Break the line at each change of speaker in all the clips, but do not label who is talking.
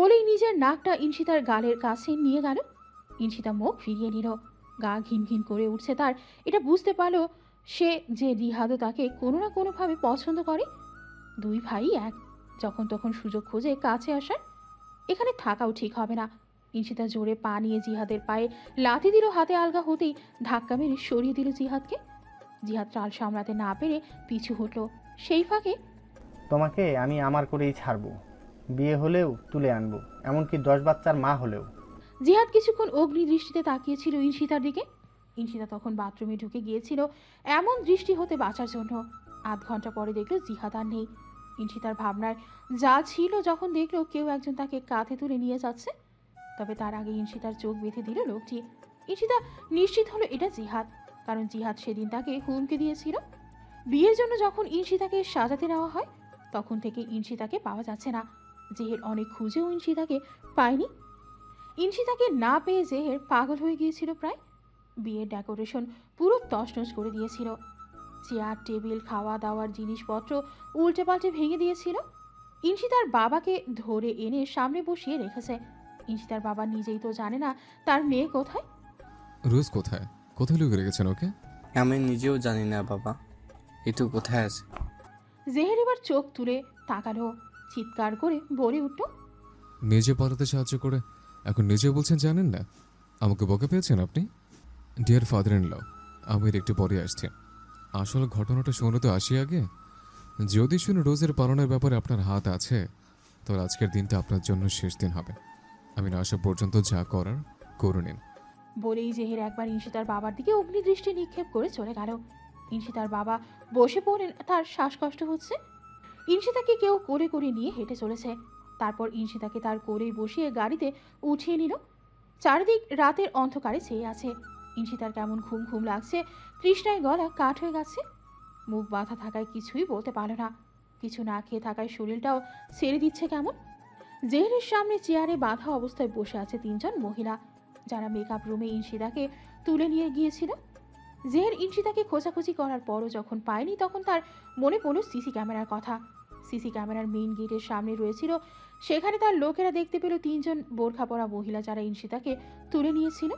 বলেই নিজের নাকটা ইনশিতার গালের কাছে নিয়ে গেল। ইনশিতা মুখ ফিরিয়ে নিল। গা ঘিন ঘিন করে উঠছে তার। এটা বুঝতে পারল সে যে রিহাদও তাকে কোনো না কোনোভাবে পছন্দ করে। দুই ভাই এক। যখন তখন সুযোগ খুঁজে কাছে আসার। এখানে থাকাও ঠিক হবে না। ইনশিতা জোরে পা নিয়ে জিহাদের পায়ে লাথি দিল হাতে আলগা হতেই ধাক্কা মেরে সরিয়ে দিল জিহাদকে। জিহাদ চাল সামলাতে না পেরে পিছু হটল। সেই ফাঁকে
তোমাকে আমি আমার করেই ছাড়বো। বিয়ে হলেও তুলে আনব, এমনকি দশ বাচ্চার মা হলেও।
জিহাদ কিছুক্ষণ অগ্নি দৃষ্টিতে তাকিয়েছিল ইনশিতার দিকে। ইনশিতা তখন বাথরুমে ঢুকে গিয়েছিল, এমন দৃষ্টি হতে বাঁচার জন্য। আধ ঘণ্টা পরে দেখল জিহাদ আর নেই। ইনশিতার ভাবনার যা ছিল যখন দেখল কেউ একজন তাকে কাঁধে তুলে নিয়ে যাচ্ছে, তবে তার আগে ইনশিতার চোখ বেঁধে দিল লোকটি। ইনশিতা নিশ্চিত হলো এটা জিহাদ, কারণ জিহাদ সেদিন তাকে হুমকি দিয়েছিল। বিয়ের জন্য যখন ইনশিতাকে সাজাতে নেওয়া হয়, তখন থেকে ইনশিতাকে পাওয়া যাচ্ছে না। জেহের অনেক খুঁজেও ইনশিতাকে পায়নি। ইনশিতাকে না পেয়ে জেহের পাগল হয়ে গিয়েছিল প্রায়। বিয়ের ডেকোরেশন পুরো তছনছ করে দিয়েছিল। চেয়ার টেবিল খাওয়া দাওয়ার জিনিসপত্র উল্টে পাল্টে ভেঙে দিয়েছিল। ইনশিতার বাবাকে ধরে এনে সামনে বসিয়ে রেখেছে। ইনশিতার বাবা নিজেই তো জানে না তার মেয়ে কোথায়।
রোজ কোথায়? কোথায় লুকিয়ে রেখেছেন ওকে?
আমি নিজেও জানি না বাবা। এ তো কোথায় আছে?
জেহের এবার চোখ তুলে তাকালো চিৎকার করে বলে উঠল
নিজে পালাতে সাহায্য করে? এখন নিজে বলছেন জানেন না। আমাকে বকে পেয়েছেন আপনি? ডিয়ার ফাদার ইন ল আমি একটু পরে আসছি। আসল ঘটনাটা শুনে তো আসি আগে। যদি শুনে রোজের পালনের ব্যাপারে আপনার হাত আছে তাহলে আজকের দিনটা আপনার জন্য শেষ দিন হবে। আমি না আসা পর্যন্ত যা করার করে নিন।
বলেই জেহের একবার ইনশিতার বাবার দিকে অগ্নিদৃষ্টি নিক্ষেপ করে চলে গেল। ইনশিতার বাবা বসে পড়েন তার শ্বাসকষ্ট হচ্ছে। ইনশিতাকে কেউ কোলে করে নিয়ে হেঁটে চলেছে। তারপর ইনশিতাকে তার কোলেই বসিয়ে গাড়িতে উঠিয়ে নিল। চারিদিক রাতের অন্ধকারে চেয়ে আছে। ইনশিতার কেমন ঘুম ঘুম লাগছে, তৃষ্ণায় গলা কাঠ হয়ে গেছে। মুখ বাঁধা থাকায় কিছুই বলতে পারল না। কিছু না খেয়ে থাকায় শরীরটাও ছেড়ে দিচ্ছে কেমন? জেহেরের সামনে চেয়ারে বাঁধা অবস্থায় বসে আছে তিনজন মহিলা। যারা মেকআপ রুমে ইনশিদাকে তুলে নিয়ে গিয়েছিল। জেহের ইনশিদাকে খোঁজাখুঁজি করার পরও যখন পায়নি তখন তার মনে পড়ল সিসি ক্যামেরার কথা। সিসি ক্যামেরার মেইন গেটের সামনে রয়েছিল। সেখানে তার লোকেরা দেখতে পেল তিনজন বোরখা পরা মহিলা যারা ইনশিতাকে তুলে নিয়েছিল।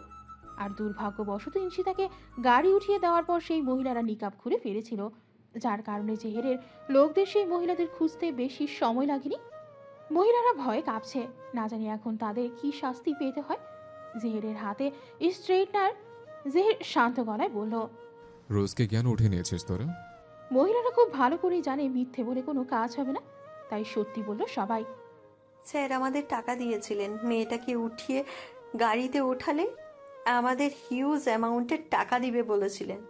আর দুর্ভাগ্যবশত ইনশিতাকে গাড়ি উঠিয়ে দেওয়ার পর সেই মহিলারা নিকাব খুলে ফেলেছিল। যার কারণে জেহেরের লোকদের সেই মহিলাদের খুঁজতে বেশি সময় লাগেনি। মহিলারা ভয়ে কাঁপছে। না জানি এখন তাদের কি শাস্তি পেতে হয়। জেহেরের হাতে স্ট্রেটনার জেহের শান্ত গলায় বলল,
রোজকে কেন উঠে নিয়েছিস তোরা?
মহিলারা খুব ভালো করেই জানে মিথ্যে বলে কোনো কাজ হবে না তাই সত্যি বলল সবাই।
স্যার আমাদের টাকা দিয়েছিলেন। মেয়েটাকে উঠিয়ে গাড়িতে ওঠালে আমাদের হিউজ অ্যামাউন্টের টাকা দিবে বলেছিলেন।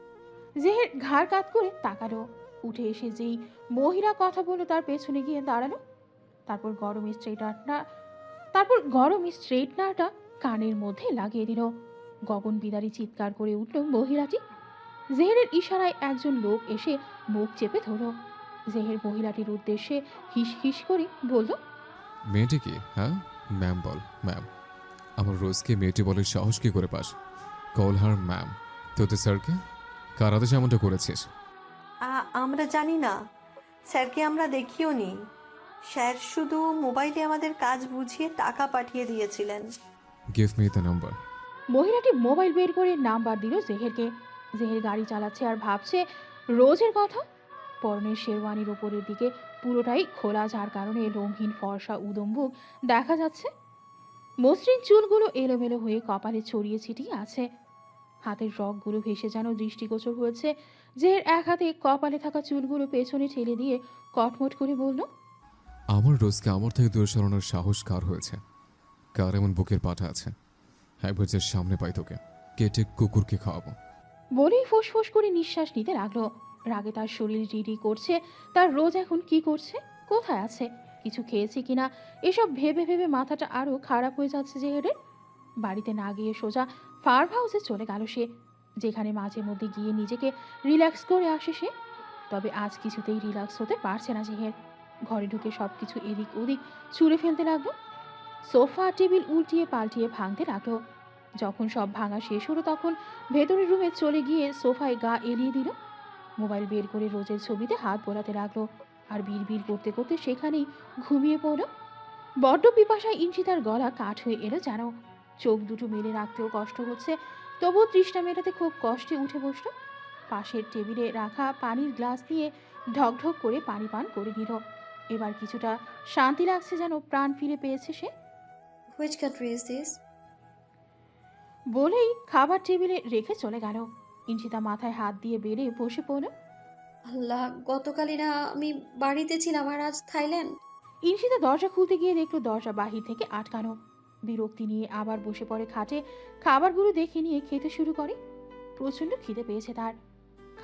জেহের ঘাড় কাত করে তাকালো উঠে এসে যেই মহিলা কথা বলল তার পেছনে গিয়ে দাঁড়াল। তারপর গরম স্ট্রেটনার তারপর গরম স্ট্রেটনারটা কানের মধ্যে লাগিয়ে দিল। গগন বিদারি চিৎকার করে উঠল মহিলাটি। জেহেরের ইশারায় একজন লোক এসে মুখ চেপে ধরো। জেহের মহিলাটির উদ্দেশ্যে হিস হিস করে বলল
মেয়েটি কি? হ্যাঁ? ম্যাম বল ম্যাম আমার রোজকে মেয়েটি বলে সাহস কি করে পাস? কল হার ম্যাম তোদের স্যারকে? কার আদেশে এমনটা করেছিস?
আমরা জানি না। স্যারকে আমরা দেখিও নি। স্যার শুধু মোবাইলে আমাদের কাজ বুঝিয়ে টাকা পাঠিয়ে দিয়েছিলেন।
গিভ মি দ্য নাম্বার
মহিলাটি মোবাইল বের করে নাম্বার দিল জেহেরকে। জেহের গাড়ি চালাচ্ছে আর ভাবছে রোজের কথা? পরনের শেরওয়ানির ওপরের দিকে পুরোটাই খোলা, যার কারণে রঙিন ফর্সা উদম্বুক দেখা যাচ্ছে। মসৃণ চুলগুলো এলোমেলো হয়ে কপালে ছড়িয়ে ছিটিয়ে আছে। হাতের রগগুলো ভেসে যেন দৃষ্টিগোচর হয়েছে, যে এক হাতে কপালে থাকা চুলগুলো পেছনে ঠেলে দিয়ে কটমট করে বলল,
আমার রোজকে আমার থেকে দূরে সরানোর সাহস কার হয়েছে? কার এমন বুকের পাঠা আছে? একবার যে সামনে পাই তোকে, কেটে কুকুরকে খাওয়াবো।
বলেই ফোঁস করে নিঃশ্বাস নিতে লাগল। রাগে তার শরীর রিডি করছে, তার রোজ এখন কি করছে, কোথায় আছে, কিছু খেয়েছে কিনা, এসব ভেবে ভেবে মাথাটা আরও খারাপ হয়ে যাচ্ছে জেহেরের বাড়িতে না গিয়ে সোজা ফার্ম হাউসে চলে গেল সে, যেখানে মাঝে মধ্যে গিয়ে নিজেকে রিল্যাক্স করে আসে সে। তবে আজ কিছুতেই রিল্যাক্স হতে পারছে না জেহের ঘরে ঢুকে সব কিছু এদিক ওদিক ছুঁড়ে ফেলতে লাগল। সোফা টেবিল উল্টিয়ে পাল্টিয়ে ভাঙতে লাগল। যখন সব ভাঙা শেষ হলো তখন ভেতরের রুমে চলে গিয়ে সোফায় গা এলিয়ে দিল। মোবাইল বের করে রোজের ছবিতে হাত বোলাতে লাগল আর বিড় করতে করতে সেখানেই ঘুমিয়ে পড়ল। বড্ড পিপাসায় ইঞ্চি তার গলা কাঠ হয়ে এলো যেন। চোখ দুটো মেলে রাখতেও কষ্ট হচ্ছে, তবুও তৃষ্ণা মেটাতে খুব কষ্টে উঠে বসল। পাশের টেবিলে রাখা পানির গ্লাস দিয়ে ঢকঢক করে পানি পান করে দিল এবার কিছুটা শান্তি লাগছে যেন প্রাণ ফিরে পেয়েছে সে।
Which country is this?
বলেই খাবার টেবিলে রেখে চলে গেল। ইঞ্চিতা মাথায় হাত দিয়ে বেড়ে বসে পড়ল।
আল্লাহ গতকালই না আমি বাড়িতে ছিলাম আর আজ থাইল্যান্ড।
ইনশিতা দরজা খুলতে গিয়ে দেখল দরজা বাহির থেকে আটকানো। বিরক্তি নিয়ে আবার বসে পড়ে খাটে। খাবারগুলো দেখে নিয়ে খেতে শুরু করে। প্রচণ্ড খিদে পেয়েছে তার।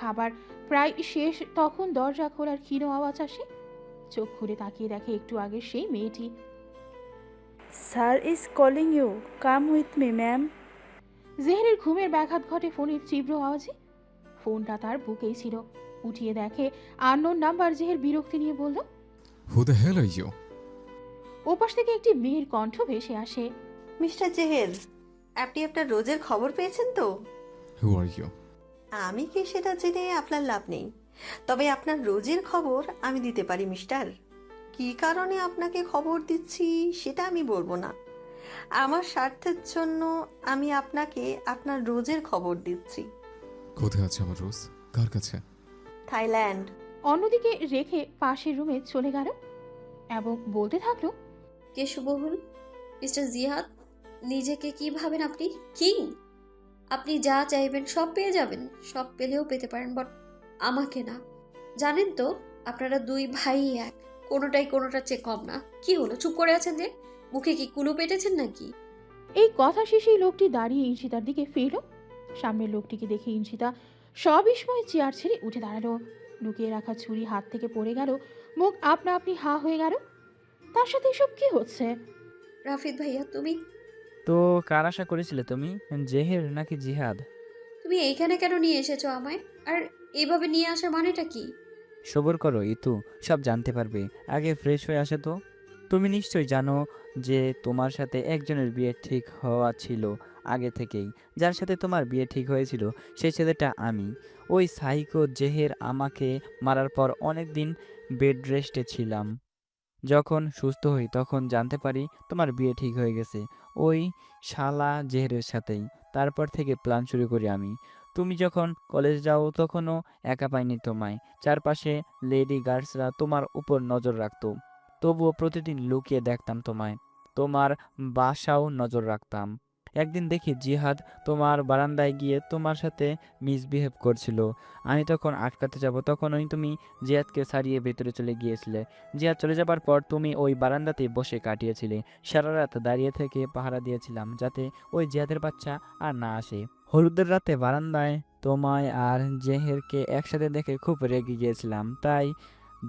খাবার প্রায় শেষ তখন দরজা খোলার ক্ষীণ আওয়াজ আসে। চোখ খুলে তাকিয়ে দেখে একটু আগে সেই মেয়েটি।
Sir is calling you come with me, ma'am.
জেহরের ঘুমের ব্যাঘাত ঘটে ফোনের তীব্র আওয়াজে। ফোনটা তার বুকেই ছিল। উঠিয়ে দেখে আননোন নাম্বার জেহের বিরক্তি নিয়ে বলল
who the hell are you
ওপাশ থেকে একটি মেয়ের কণ্ঠ ভেসে আসে।
মিস্টার জেহের আপনি আপনার রোজের খবর পেয়েছেন তো?
হু আর ইউ
আমি কি সেটা জেনে আপনার লাভ নেই? তবে আপনার রোজের খবর আমি দিতে পারি মিস্টার। কী কারণে আপনাকে খবর দিচ্ছি সেটা আমি বলব না। আমার স্বার্থের জন্য আমি আপনাকে আপনার রোজের খবর দিচ্ছি।
কোথায় আছে আমার রোজ? কার কাছে?
থাইল্যান্ড।
অন্যদিকে রেখে পাশের রুমে চলে গেল এবং বলতে থাকল
কে শুভহুল মিস্টার জিহাদ? নিজেকে কি ভাবেন আপনি? কিং? আপনি যা চাইবেন সব পেয়ে যাবেন। সব পেলেও পেতে পারেন বাট আমাকে না। জানেন তো আপনারা দুই ভাই এক। কোনোটাই কোনোটার চেয়ে কম না। কি হলো? চুপ করে আছেন যে? মুখে কি কুলো পেটেছেন নাকি?
এই কথা শেষেই লোকটি দাঁড়িয়ে ইনশিতার দিকে ফিরল। সামনের লোকটিকে দেখে ইনশিতা সবিস্ময়ে চেয়ার ছেড়ে উঠে দাঁড়াল। লুকিয়ে রাখা ছুরি হাত থেকে পড়ে গেল। মুখ আপনা আপনি হা হয়ে গেল। তার সাথে এসব কি হচ্ছে?
রাফিদ ভাইয়া তুমি?
তো কার আশা করেছিলে তুমি? জেহের নাকি জিহাদ?
তুমি এইখানে কেন নিয়ে এসেছ আমায়? আর এইভাবে নিয়ে আসার মানেটা কি?
সবর করো ইতু সব জানতে পারবে। আগে ফ্রেশ হয়ে আসে তো। তুমি নিশ্চয়ই জানো যে তোমার সাথে একজনের বিয়ে ঠিক হওয়া ছিল আগে থেকেই। যার সাথে তোমার বিয়ে ঠিক হয়েছিল সেই ছেলেটা আমি। ওই সাইকো জেহের আমাকে মারার পর অনেক দিন বেড রেস্টে ছিলাম। যখন সুস্থ হই তখন জানতে পারি তোমার বিয়ে ঠিক হয়ে গেছে। ওই শালা জেহেরের সাথেই। তারপর থেকে প্ল্যান শুরু করি আমি। তুমি যখন কলেজ যাও তখনও একা পাইনি তোমায়। চারপাশে লেডি গার্ডসরা তোমার উপর নজর রাখতো। তবুও প্রতিদিন লুকিয়ে দেখতাম তোমায়। তোমার বাসাও নজর রাখতাম। একদিন দেখি জিহাদ তোমার বারান্দায় গিয়ে তোমার সাথে মিসবিহেভ করছিল। আমি তখন আটকাতে যাব, তখনই তুমি জিহাদকে ছাড়িয়ে ভেতরে চলে গিয়েছিলে। জিহাদ চলে যাবার পর তুমি ওই বারান্দাতে বসে কাটিয়েছিলে। সারা রাত দাঁড়িয়ে থেকে পাহারা দিয়েছিলাম যাতে ওই জিহাদের বাচ্চা আর না আসে। হলুদের রাতে বারান্দায় তোমায় আর জেহেরকে একসাথে দেখে খুব রেগে গিয়েছিলাম, তাই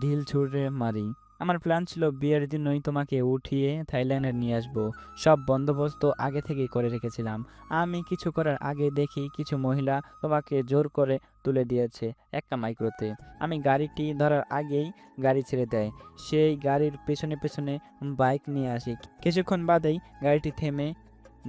ঢিল ছুঁড়ে মারি। আমার প্ল্যান ছিল বিয়ের দিনই তোমাকে উঠিয়ে থাইল্যান্ডে নিয়ে আসব। সব বন্দোবস্ত আগে থেকেই করে রেখেছিলাম। আমি কিছু করার আগে দেখি কিছু মহিলা তোমাকে জোর করে তুলে দিয়েছে একটা মাইক্রোতে। আমি গাড়িটি ধরার আগেই গাড়ি ছেড়ে দেয়। সেই গাড়ির পেছনে পেছনে বাইক নিয়ে আসি। কিছুক্ষণ বাদেই গাড়িটি থেমে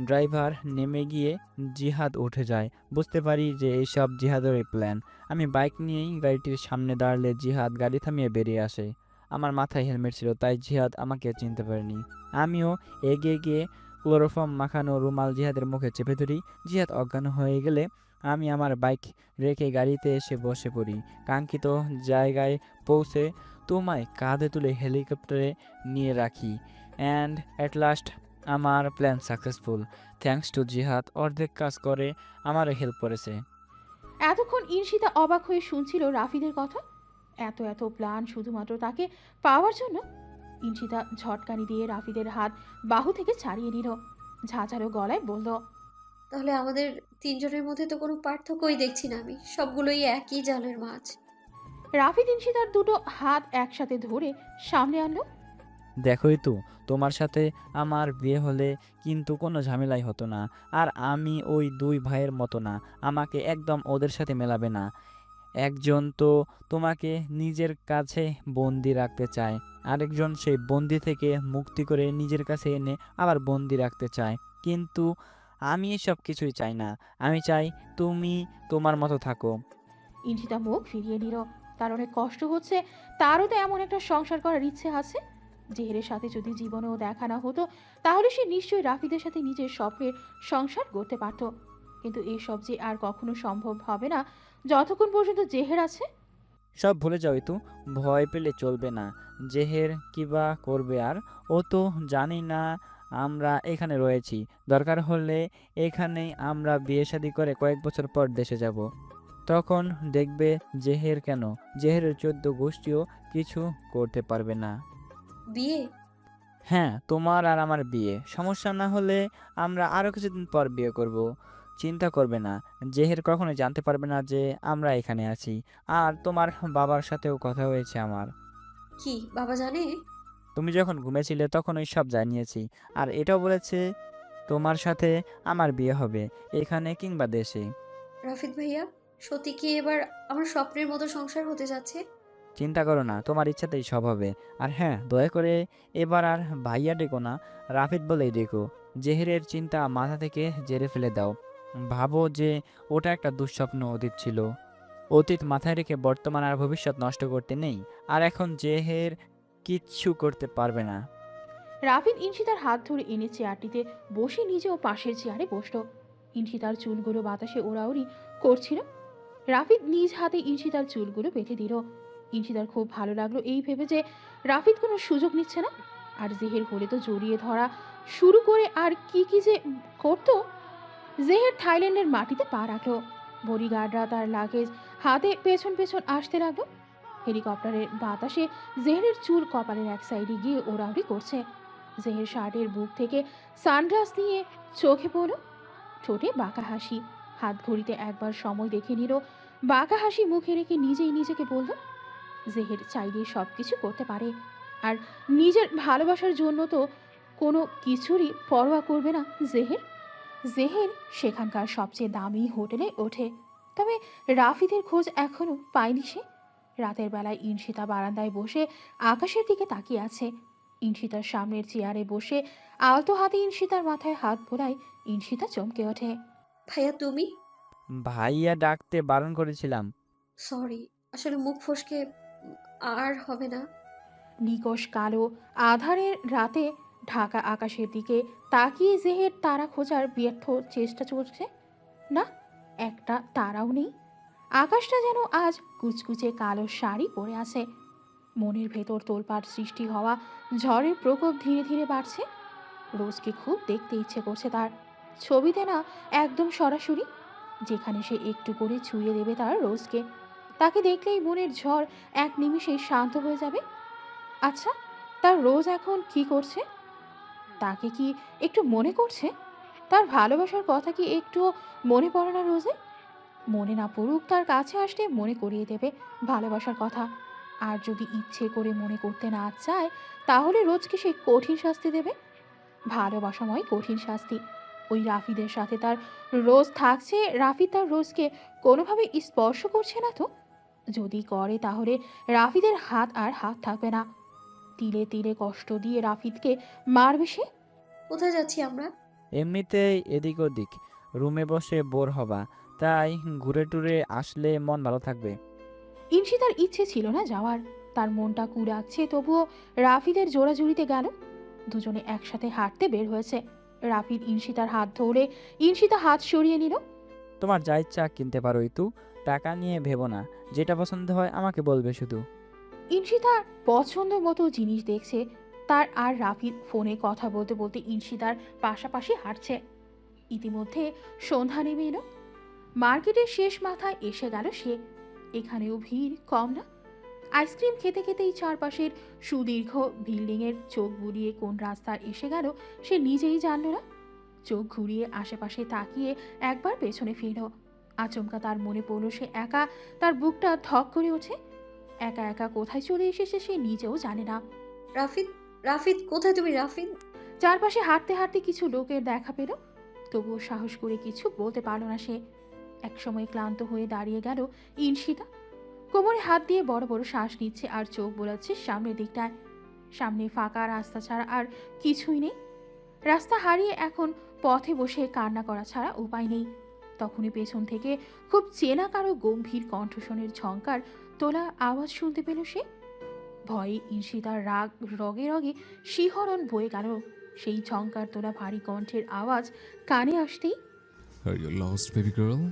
ড্রাইভার নেমে গিয়ে জিহাদ উঠে যায়। বুঝতে পারি যে এইসব জিহাদের প্ল্যান। আমি বাইক নিয়েই গাড়িটির সামনে দাঁড়ালে জিহাদ গাড়ি থামিয়ে বেরিয়ে আসে। আমার মাথায় হেলমেট ছিল, তাই জিহাদ আমাকে চিনতে পারেনি। আমিও এগিয়ে গিয়ে ক্লোরোফর্ম মাখানো রুমাল জিহাদের মুখে চেপে ধরি। জিহাদ অজ্ঞান হয়ে গেলে আমি আমার বাইক রেখে গাড়িতে এসে বসে পড়ি। কাঙ্ক্ষিত জায়গায় পৌঁছে তোমায় কাঁধে তুলে হেলিকপ্টারে নিয়ে রাখি। অ্যান্ড অ্যাট লাস্ট আমার plan successful. Thanks to Jihad, অর্ধেক কাজ করে আমারও হেল্প করেছে।
এতক্ষণ ইনশিতা অবাক হয়ে শুনছিল রাফিদের কথা। এত এত প্ল্যান শুধুমাত্র তাকে পাওয়ার জন্য? ইনশিতা ঝটকানি দিয়ে রাফিদের হাত বাহু থেকে ছাড়িয়ে নিল। ঝাঁঝালো গলায় বলল
তাহলে আমাদের তিনজনের মধ্যে তো কোনো পার্থক্যই দেখছি না আমি। সবগুলোই একই জালের মাছ।
রাফিদ ইনশিতার দুটো হাত একসাথে ধরে সামনে আনলো।
দেখোই তো তোমার সাথে আমার বিয়ে হলে কিন্তু কোনো ঝামেলাই হতো না। আর আমি ওই দুই ভাইয়ের মতো না। আমাকে একদম ওদের সাথে মেলাবে না। একজন তো তোমাকে নিজের কাছে বন্দি রাখতে চায়, আরেকজন সেই বন্দি থেকে মুক্তি করে নিজের কাছে এনে আবার বন্দি রাখতে চায়। কিন্তু আমি এসব কিছুই চাই না, আমি চাই তুমি তোমার মতো থাকো।
ইনশিতা মুখ ফিরিয়ে নিল, তার অনেক কষ্ট হচ্ছে, তারও তো এমন একটা সংসার করার ইচ্ছে আছে। জেহেরের সাথে যদি জীবনেও দেখা না হতো, তাহলে সে নিশ্চয়ই রাফিদের সাথে নিজের স্বপ্নের সংসার করতে পারত। কিন্তু এসব যে আর কখনো সম্ভব হবে না যতক্ষণ পর্যন্ত জেহের আছে?
সব ভুলে যাও ইতু ভয় পেলে চলবে না। জেহের কিবা করবে আর? ও তো জানি না আমরা এখানে রয়েছি। দরকার হলে এখানেই আমরা বিয়ে শাদি করে কয়েক বছর পর দেশে যাব। তখন দেখবে জেহের কেন? জেহেরের চোদ্দ গোষ্ঠীও কিছু করতে পারবে না।
বিয়ে?
হ্যাঁ তোমার আর আমার বিয়ে। সমস্যা না হলে আমরা আরও কিছুদিন পর বিয়ে করব। চিন্তা করবে না। জেহের কখনো জানতে পারবে না যে আমরা এখানে আছি। আর তোমার বাবার সাথেও কথা হয়েছে আমার।
কি বাবা জানে?
তুমি যখন ঘুমেছিলে তখন ওই সব জানিয়েছি। আর এটাও বলেছে তোমার সাথে আমার বিয়ে হবে এখানে কিংবা দেশে।
রাফিদ ভাইয়া সত্যি কি এবার আমার স্বপ্নের মতো সংসার হতে যাচ্ছে?
চিন্তা করো না তোমার ইচ্ছাতেই সব হবে। আর হ্যাঁ দয়া করে এবার আর ভাইয়া ডেকো না রাফিদ বলেই ডেকো। জেহেরের চিন্তা মাথা থেকে জেরে ফেলে দাও। ভাবো যে ওটা একটা দুঃস্বপ্ন অতীত ছিল। অতীত মাথায় রেখে বর্তমান আর ভবিষ্যৎ নষ্ট করতে নেই, আর এখন জেহের কিচ্ছু করতে পারবে না।
রাফিদ ইনশিতার হাত ধরে এনে চেয়ারটিতে বসে নিজেও পাশের চেয়ারে বসল। ইনশিতার চুলগুলো বাতাসে ওড়াউড়ি করছিল। রাফিদ নিজ হাতে ইনশিতার চুলগুলো বেঁধে দিল। ইনশিতার খুব ভালো লাগল এই ভেবে যে রাফিদ কোনো সুযোগ নিচ্ছে না। আর জেহের হলে তো জড়িয়ে ধরা শুরু করে আর কি কি যে করতো জেহের থাইল্যান্ডের মাটিতে পা রাখল। বডিগার্ডরা তার লাগেজ হাতে পেছন পেছন আসতে লাগল। হেলিকপ্টারের বাতাসে জেহেরের চুল কপালের এক সাইডে গিয়ে ওড়াউড়ি করছে। জেহের শার্টের বুক থেকে সানগ্লাস নিয়ে চোখে পড়ল। ঠোঁটে বাঁকা হাসি। হাত ঘড়িতে একবার সময় দেখে নিল। বাঁকা হাসি মুখে রেখে নিজেই নিজেকে বলল, জেহের চাইলে সব কিছু করতে পারে। আর নিজের ভালোবাসার জন্য তো কোনো কিছুরই পরোয়া করবে না জেহের। জেহের সেখানকার সবচেয়ে দামি হোটেলে ওঠে। তবে রাফিদের খোঁজ এখনও পায়নি সে। রাতের বেলায় ইনশিতা বারান্দায় বসে আকাশের দিকে তাকিয়ে আছে। ইনশিতার সামনের চেয়ারে বসে আলতো হাতে ইনশিতার মাথায় হাত বোলায় ইনশিতা চমকে ওঠে।
ভাইয়া তুমি?
ভাইয়া ডাকতে বারণ করেছিলাম।
সরি আসলে মুখ ফসকে আর হবে না।
নিকশ কালো আধারের রাতে ঢাকা আকাশের দিকে তাকিয়ে জেহের তারা খোঁজার ব্যর্থ চেষ্টা চলছে। না, একটা তারাও নেই। আকাশটা যেন আজ কুচকুচে কালো শাড়ি পরে আছে। মনের ভেতর তোলপাট সৃষ্টি হওয়া ঝড়ের প্রকোপ ধীরে ধীরে বাড়ছে। রোজকে খুব দেখতে ইচ্ছে করছে তার। ছবিতে না, একদম সরাসরি, যেখানে সে একটু করে ছুঁয়ে দেবে তার রোজকে। তাকে দেখলেই মনের ঝড় এক নিমিষেই শান্ত হয়ে যাবে। আচ্ছা তার রোজ এখন কি করছে? তাকে কি একটু মনে করছে? তার ভালোবাসার কথা কি একটু মনে পড়ে না রোজে মনে না পড়ুক তার কাছে আসলে মনে করিয়ে দেবে ভালোবাসার কথা। আর যদি ইচ্ছে করে মনে করতে না চায়, তাহলে রোজকে সে কঠিন শাস্তি দেবে। ভালোবাসাময় কঠিন শাস্তি। ওই রাফিদের সাথে তার রোজ থাকছে, রাফি তার রোজকে কোনোভাবে স্পর্শ করছে না তো? যদি করে তাহলে রাফিদের হাত আর হাত থাকবে না। তিলে তিলে কষ্ট দিয়ে রাফিদকে মারবে সে?
কোথায় যাচ্ছি আমরা?
এমনিতেই এদিক ওদিক। রুমে বসে বোর হবা। তাই ঘুরে টুরে আসলে মন ভালো থাকবে।
ইনশিতার ইচ্ছে ছিল না যাওয়ার। তার মনটা কুড়াচ্ছে তবুও রাফিদের জোড়াজুড়িতে গেল। দুজনে একসাথে হাঁটতে বের হয়েছে। রাফিদ ইনশিতার হাত ধরে ইনশিতা হাত সরিয়ে নিল।
তোমার যা ইচ্ছা কিনতে পারো ইতু। টাকা নিয়ে ভেবো না। যেটা পছন্দ হয় আমাকে বলবে শুধু।
ইনশিতার পছন্দ মতো জিনিস দেখছে, তার আর রাফিদ ফোনে কথা বলতে বলতে ইনশিতার পাশাপাশি হাঁটছে। ইতিমধ্যে সন্ধ্যা নেমে এলো। মার্কেটের শেষ মাথায় এসে গেল সে। এখানেও ভিড় কম না। আইসক্রিম খেতে খেতেই চারপাশের সুদীর্ঘ বিল্ডিংয়ের চোখ বুলিয়ে কোন রাস্তায় এসে গেল সে নিজেই জানল না। চোখ ঘুরিয়ে আশেপাশে তাকিয়ে একবার পেছনে ফিরল। আচমকা তার মনে পড়ল সে একা, তার বুকটা ধক করে ওঠে। একা একা কোথায় চলে এসেছে সে নিজেও জানে না।
রাফিদ রাফিদ কোথায় তুমি রাফিদ
চারপাশে হাঁটতে হাঁটতে কিছু লোকের দেখা পেল তবুও সাহস করে কিছু বলতে পারল না সে। একসময় ক্লান্ত হয়ে দাঁড়িয়ে গেল ইনশিতা। কোমরে হাত দিয়ে বড় বড় শ্বাস নিচ্ছে আর চোখ বোলাচ্ছে সামনের দিকটায়। সামনে ফাঁকা রাস্তা ছাড়া আর কিছুই নেই। রাস্তা হারিয়ে এখন পথে বসে কান্না করা ছাড়া উপায় নেই। তখনই পেছন থেকে খুব চেনা কারও গম্ভীর কণ্ঠস্বনের ঝঙ্কার তোলা আওয়াজ শুনতে পেল সে। ভয়ে ঈর্ষিতার রাগ রগে রগে শিহরণ বয়ে গেল। সেই ঝঙ্কার তোলা ভারী কণ্ঠের আওয়াজ কানে আসতেই
লস্ট বেবি গার্ল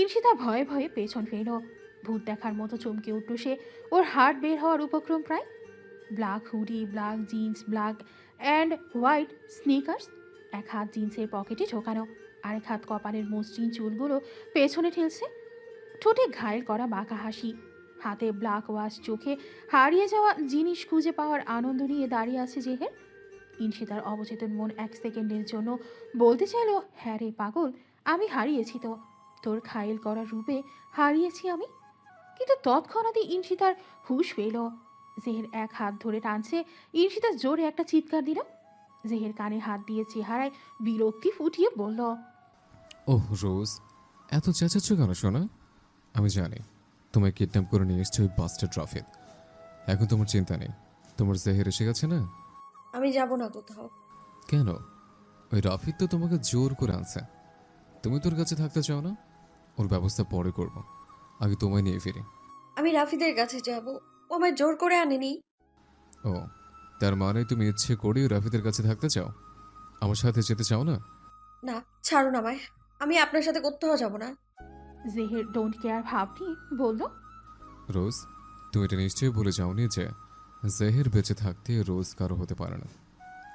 ঈর্ষিতা ভয়ে ভয়ে পেছন ফেরল ভূত দেখার মতো চমকে উঠল সে। ওর হার্ট বের হওয়ার উপক্রম প্রায়। Black hoodie black jeans black and white sneakers এক হাত জিন্সের পকেটে ঢোকানো আরেক হাত কপালের মসৃণ চুলগুলো পেছনে ঠেলছে। ঠোঁটে ঘায়েল করা বাঁকা হাসি। হাতে ব্ল্যাক ওয়াশ চোখে হারিয়ে যাওয়া জিনিস খুঁজে পাওয়ার আনন্দ নিয়ে দাঁড়িয়ে আছে জেহের ইনশিতার অবচেতন মন এক সেকেন্ডের জন্য বলতে চাইলো হ্যাঁ রে পাগল, আমি হারিয়েছি তো। তোর খায়েল করা রূপে হারিয়েছি আমি। কিন্তু তৎক্ষণাৎই ইনশিতার হুশ পেল। জেহের এক হাত ধরে টানছে ইনশিতা জোরে একটা চিৎকার দিল। জেহের কানে হাত দিয়ে চেহারায় বিরক্তি ফুটিয়ে বলল,
ওহ, রোজ, এত চেঁচাচ্ছ কেন শোনা আমি জানি। তোমায় কিডন্যাপ করে নিয়ে এসছে ওই বাসটা ট্রাফিক এখন তোমার চিন্তা নেই। তোমার জেহের এসে গেছে না?
আমি যাব না কোথাও।
কেন? ওই রাফিদ তো তোমাকে জোর করে আনছে। তুমি তোর কাছে থাকতে চাও না? ওর ব্যবস্থা পরে করব। আগে তোমায় নিয়ে ফিরি।
আমি রাফিদের কাছে যাব। ও আমায় জোর করে আনেনি।
ও তার মানে তুমি ইচ্ছে করেই রাফিদের কাছে থাকতে চাও? আমার সাথে যেতে চাও না?
না ছাড়ুন আমায়। আমি আপনার সাথে কোথাও যাব না।
জেহের ডোন্ট কেয়ার ভাব নিয়ে বলল
রোজ তুমি এটা নিশ্চয়ই ভুলে যাওনি যে জেহের বেঁচে থাকতে রোজ কারও হতে পারে না।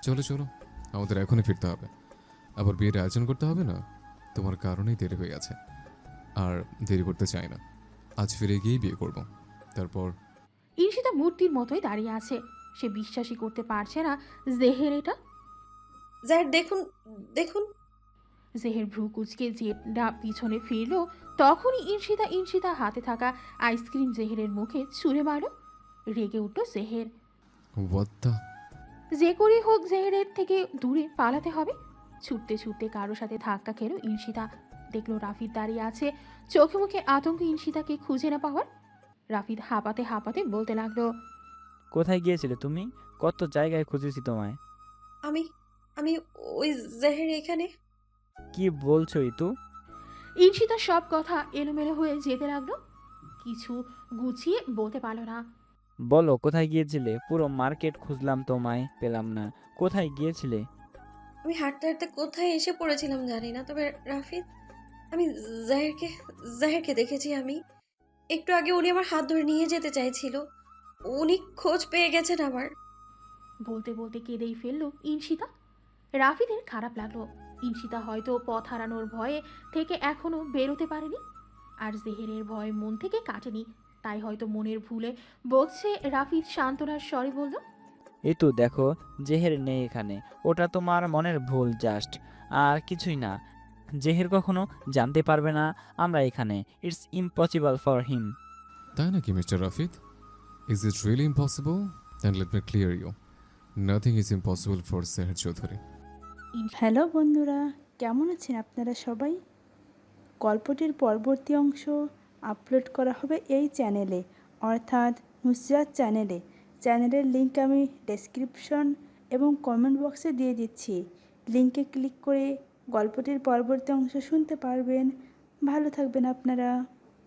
চলো চলো আমাদের এখনই ফিরতে হবে। আবার বিয়ের আয়োজন করতে হবে না? তোমার কারণেই দেরি হয়ে গেছে। আর দেরি করতে চাই না। আজ ফিরে গিয়েই বিয়ে করব। তারপর
ঈর্ষিতা মূর্তির মতোই দাঁড়িয়ে আছে। সে বিশ্বাসই করতে পারছে না জেহের এটা।
স্যার দেখুন দেখুন
জেহের ভ্রু কুচকে জেটটা পিছনে ফিরল তখনই ইনশিতা ইনশিতা হাতে থাকা আইসক্রিম জেহেরের মুখে ছুঁড়ে মারল। রেগে উঠল জেহের। যে করেই হোক জেহেরের থেকে দূরে পালাতে হবে। ছুটতে ছুটতে কারও সাথে ধাক্কা খেলো ইনশিতা। দেখল রাফিদ দাঁড়িয়ে আছে। চোখে মুখে আতঙ্ক ঈর্ষিতাকে খুঁজে না পাওয়ার। রাফিদ হাঁপাতে হাঁপাতে বলতে লাগল
কোথায় গিয়েছিলে তুমি? কত জায়গায় খুঁজেছি তোমায়।
আমি আমি ওই জেহের এখানে।
কি বলছো ইতু?
ঈর্ষিতা সব কথা এলোমেলো হয়ে যেতে লাগল। কিছু গুছিয়ে বলতে পারল না।
বলো কোথায় গিয়েছিলে? পুরো মার্কেট খুঁজলাম তোমায় পেলাম না। কোথায় গিয়েছিলে?
আমি হাঁটতে হাঁটতে কোথায় এসে পড়েছিলাম জানি না তবে রাফিদ আমি জাহেরকে জাহেরকে দেখেছি আমি। একটু আগে উনি আমার হাত ধরে নিয়ে যেতে চাইছিল। উনি খোঁজ পেয়ে গেছেন আমার।
বলতে বলতে কেঁদেই ফেলল ইনশিতা রাফিদের খারাপ লাগল। ইনশিতা হয়তো পথ হারানোর ভয়ে থেকে এখনও বেরোতে পারেনি। আর জেহেরের ভয় মন থেকে কাটেনি তাই হয়তো মনের ভুলে বলছে রাফিদ সান্ত্বনার স্বরে বলল
ইতু দেখো জেহের নেই এখানে ওটা তোমার মনের ভুল জাস্ট আর কিছুই না। জেহের কখনো জানতে পারবে না আমরা এখানে ইটস ইম্পসিবল ফর হিম
তাই নাকি Mister Rafid is it really impossible then let me clear you nothing is impossible for Seher Chowdhury
hello বন্ধুরা, কেমন আছেন আপনারা সবাই? গল্পটির পরবর্তী অংশ আপলোড করা হবে এই চ্যানেলে, অর্থাৎ নুসরাত চ্যানেলে। চ্যানেলের লিংক আমি ডেসক্রিপশন এবং কমেন্ট বক্সে দিয়ে দিচ্ছি। লিংকে ক্লিক করে গল্পটির পরবর্তী অংশ শুনতে পারবেন। ভালো থাকবেন আপনারা।